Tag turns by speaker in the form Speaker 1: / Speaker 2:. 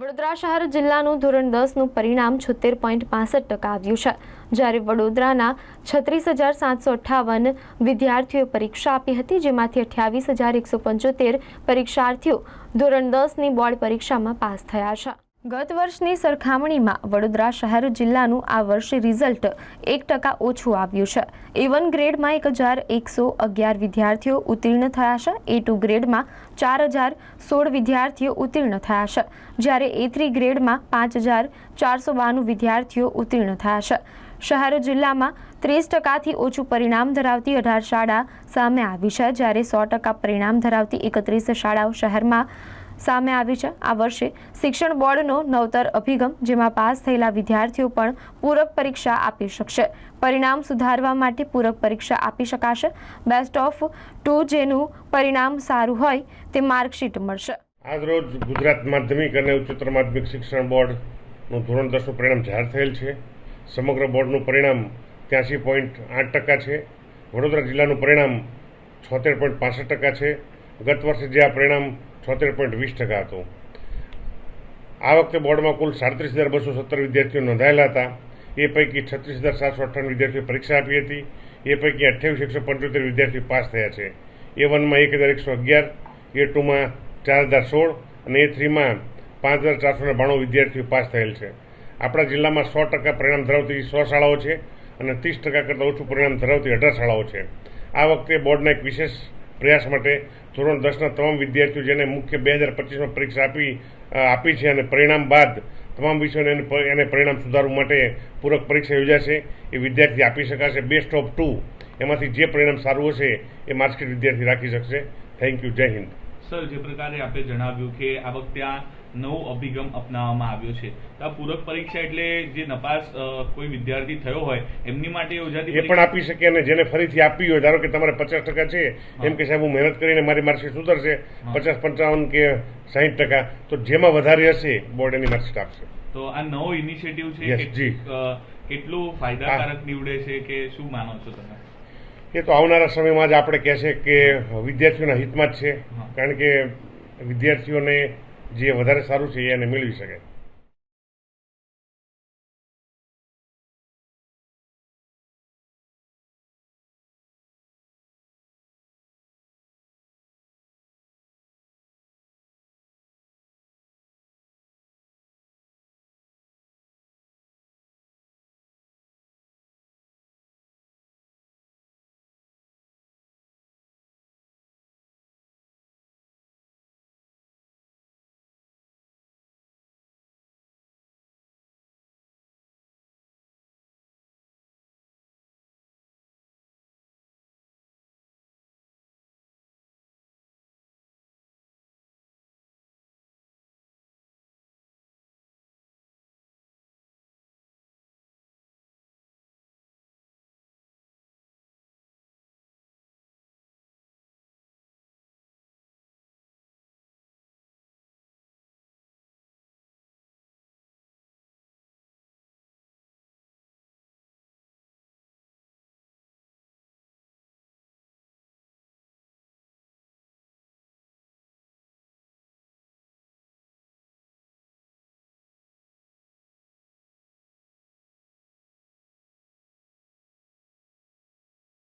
Speaker 1: વડોદરા શહેર જિલ્લાનું ધોરણ દસનું પરિણામ છોતેર પોઈન્ટ પાસઠ ટકા આવ્યું છે જ્યારે વડોદરાના છત્રીસ હજાર સાતસો અઠ્ઠાવન વિદ્યાર્થીઓએ પરીક્ષા આપી હતી જેમાંથી અઠ્યાવીસ હજાર એકસો પંચોતેર પરીક્ષાર્થીઓ ધોરણ દસની બોર્ડ પરીક્ષામાં પાસ થયા છે ગત વર્ષની સરખામણીમાં વડોદરા શહેર જિલ્લાનું આ વર્ષે રિઝલ્ટ એક ટકા ઓછું આવ્યું છે એ વન ગ્રેડમાં એક હજાર એકસો અગિયાર વિદ્યાર્થીઓ ઉત્તીર્ણ થયા છે એ ટુ ગ્રેડમાં ચાર હજાર સોળ વિદ્યાર્થીઓ ઉત્તીર્ણ થયા છે જ્યારે એ થ્રી ગ્રેડમાં પાંચ હજાર ચારસો બાણું વિદ્યાર્થીઓ ઉત્તીર્ણ થયા છે શહેર જિલ્લામાં ત્રીસ ટકાથી ઓછું પરિણામ ધરાવતી અઢાર શાળા સામે આવી છે જ્યારે સો ટકા પરિણામ ધરાવતી એકત્રીસ શાળાઓ શહેરમાં સામે આવી છે આ વર્ષે શિક્ષણ બોર્ડનો નવતર અભિગમ જેમાં પાસ થયેલા વિદ્યાર્થીઓ પણ પૂરક પરીક્ષા આપી શકશે પરિણામ સુધારવા માટે પૂરક પરીક્ષા આપી શકાશે બેસ્ટ ઓફ ટુ જેનું પરિણામ સારું હોય તે માર્કશીટ મળશે
Speaker 2: આજરોજ ગુજરાત માધ્યમિક અને ઉચ્ચતર માધ્યમિક શિક્ષણ બોર્ડનું ધોરણ દસનું પરિણામ જાહેર થયેલ છે સમગ્ર બોર્ડનું પરિણામ ત્યાંસી પોઈન્ટ આઠ ટકા છે વડોદરા જિલ્લાનું પરિણામ છોતેર પોઈન્ટ પાસઠ ટકા છે ગત વર્ષે જે આ પરિણામ છોતેર પોઈન્ટ વીસ ટકા હતું આ વખતે બોર્ડમાં કુલ સાડત્રીસ હજાર બસો સત્તર વિદ્યાર્થીઓ નોંધાયેલા હતા એ પૈકી છત્રીસ હજાર સાતસો અઠ્ઠાણું વિદ્યાર્થીઓ પરીક્ષા આપી હતી એ પૈકી અઠ્યાવીસ એકસો પંચોતેર વિદ્યાર્થીઓ પાસ થયા છે એ વનમાં એક હજાર એકસો અગિયાર એ ટુમાં ચાર હજાર સોળ અને એ થ્રીમાં પાંચ હજાર ચારસો બાણું વિદ્યાર્થીઓ પાસ થયેલ છે આપણા જિલ્લામાં સો ટકા પરિણામ ધરાવતી સો શાળાઓ છે અને ત્રીસ ટકા કરતાં ઓછું પરિણામ ધરાવતી અઢાર શાળાઓ છે આ વખતે બોર્ડના એક વિશેષ પ્રયાસ માટે ધોરણ દસના તમામ વિદ્યાર્થીઓ જેને મુખ્ય બે હજાર પચીસમાં પરીક્ષા આપી આપી છે અને પરિણામ બાદ તમામ વિષયોને એને પરિણામ સુધારવા માટે પૂરક પરીક્ષા યોજાશે એ વિદ્યાર્થી આપી શકાશે બેસ્ટ ઓફ ટુ એમાંથી જે પરિણામ સારું હશે એ માર્કશીટ વિદ્યાર્થી રાખી શકશે થેન્ક યુ જય હિન્દ
Speaker 3: સર જે પ્રકારે આપે જણાવ્યું કે આ વખતે આ નવો અભિગમ અપનાવવામાં આવ્યો છે આ પૂરક પરીક્ષા એટલે જે નપાસ કોઈ વિદ્યાર્થી થયો હોય એમની માટે યોજાતી
Speaker 2: એ પણ આપી શકે અને જેને ફરીથી આપી હોય ધારો કે તમારે પચાસ ટકા છે એમ કે સાહેબ હું મહેનત કરીને મારી માર્કશીટ સુધરશે પચાસ પંચાવન કે સાહીઠ ટકા તો જેમાં વધારે હશે બોર્ડ એની માર્કશીટ આપશે
Speaker 3: તો આ નવો ઇનિશિયેટિવ છે કેટલું ફાયદાકારક નીવડે છે કે શું માનો છો તમે
Speaker 2: એ તો આવનારા સમયમાં જ આપણે કહેશે કે વિદ્યાર્થીઓના હિતમાં જ છે કારણ કે વિદ્યાર્થીઓને જે વધારે સારું છે એને મેળવી શકે